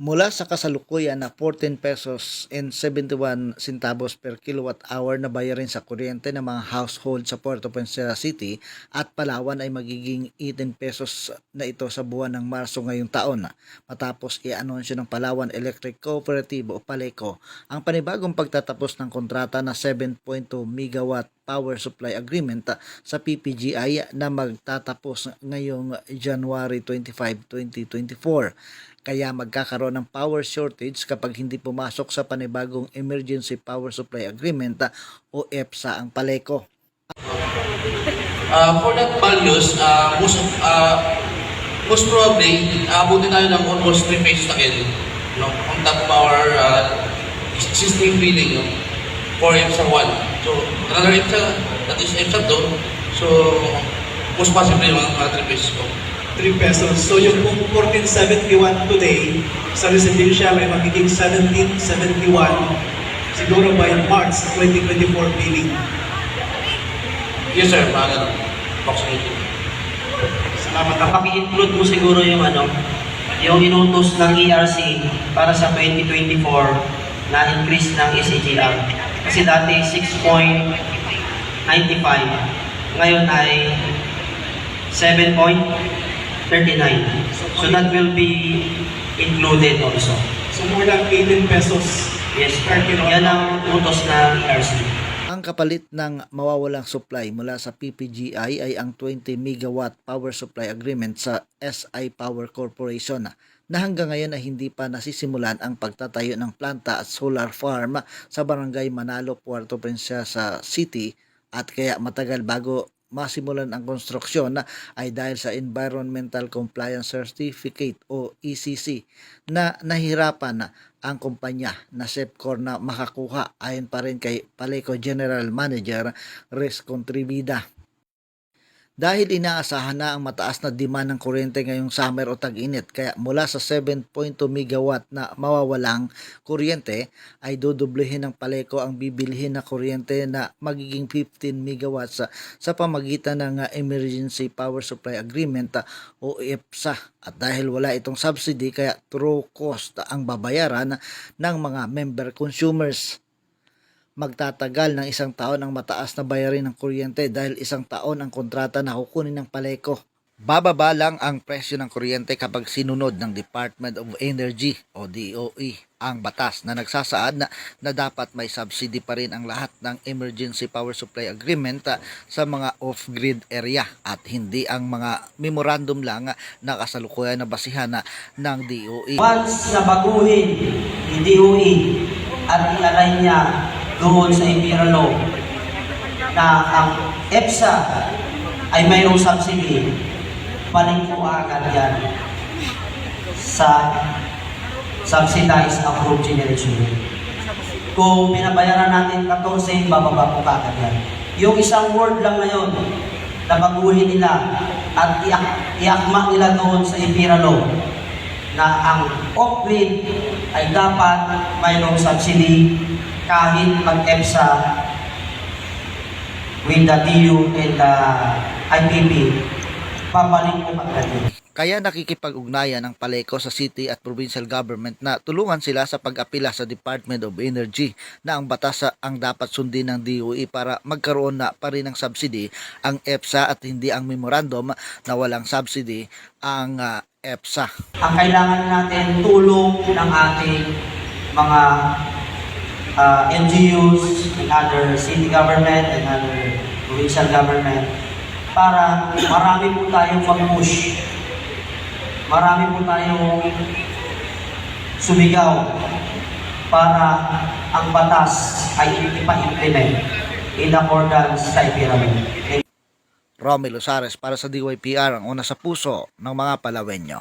Mula sa kasalukuyan na 14 pesos and 71 centavos per kilowatt hour na bayarin sa kuryente ng mga household sa Puerto Princesa City at Palawan ay magiging 18 pesos na ito sa buwan ng Marso ngayong taon. Matapos i-anunsyo ng Palawan Electric Cooperative o PALECO ang panibagong pagtatapos ng kontrata na 7.2 megawatt power supply agreement sa PPGI na magtatapos ngayong January 25, 2024 kaya magkakaroon ng power shortage kapag hindi pumasok sa panibagong Emergency Power Supply Agreement ah, o EPSA ang paleko. Uh, for that values, uh, most of, uh, most probably, aabutin tayo ng almost 3 pesos again no, on top of our uh, existing billing no, for EPSA 1. So, another EPSA, that is EPSA 2. So, most possibly, mga 3 pesos po. 3 pesos. So yung kung 1471 today, sa residential ay magiging 1771 siguro by March 2024 billing. Yes, sir. Mga ganun. Approximately. Salamat ako. Paki-include mo siguro yung ano, yung inutos ng ERC para sa 2024 na increase ng SAGR. Kasi dati 6.95, ngayon ay 7.39. So that will be included also. So more than 18 pesos Yes, yan ang utos ng ERC. Ang kapalit ng mawawalang supply mula sa PPGI ay ang 20 megawatt power supply agreement sa SI Power Corporation na hanggang ngayon ay hindi pa nasisimulan ang pagtatayo ng planta at solar farm sa barangay Manalo, Puerto Princesa City. At kaya matagal bago masimulan ang konstruksyon na ay dahil sa Environmental Compliance Certificate o ECC na nahirapan na ang kumpanya na Sepcor na makakuha ayon pa rin kay Paleco General Manager Res Contribida. Dahil inaasahan na ang mataas na demand ng kuryente ngayong summer o tag-init kaya mula sa 7.2 megawatt na mawawalang kuryente ay dudublehin ng Paleco ang bibilhin na kuryente na magiging 15 megawatts sa, sa pamagitan ng uh, Emergency Power Supply Agreement uh, o EPSA. At dahil wala itong subsidy kaya true cost ang babayaran ng mga member consumers magtatagal ng isang taon ang mataas na bayarin ng kuryente dahil isang taon ang kontrata na kukunin ng paleko. Bababa lang ang presyo ng kuryente kapag sinunod ng Department of Energy o DOE ang batas na nagsasaad na, na dapat may subsidy pa rin ang lahat ng Emergency Power Supply Agreement ah, sa mga off-grid area at hindi ang mga memorandum lang ah, na kasalukuyan na basihan na ng DOE. Once na baguhin ni DOE at ialay niya doon sa Imperial na ang EPSA ay mayroong subsidy, agad yan sa subsidized approved generation. Kung binabayaran natin 14, bababa po agad yan. Yung isang word lang na yun, na baguhin nila at iak iakma nila doon sa Law na ang off-grid ay dapat mayroong subsidy kahit mag-EPSA with the DU and the IPP, po agad yun. Kaya nakikipag-ugnayan ang Paleco sa city at provincial government na tulungan sila sa pag-apila sa Department of Energy na ang batas ang dapat sundin ng DOE para magkaroon na pa rin ng subsidy ang EPSA at hindi ang memorandum na walang subsidy ang ah, EPSA. Ang kailangan natin tulong ng ating mga uh, NGOs and other city government and other provincial government para marami po tayong mag-push. Marami po tayong sumigaw para ang batas ay ipa-implement in accordance sa Ipiramin. Romy Losares para sa DYPR ang una sa puso ng mga Palawenyo.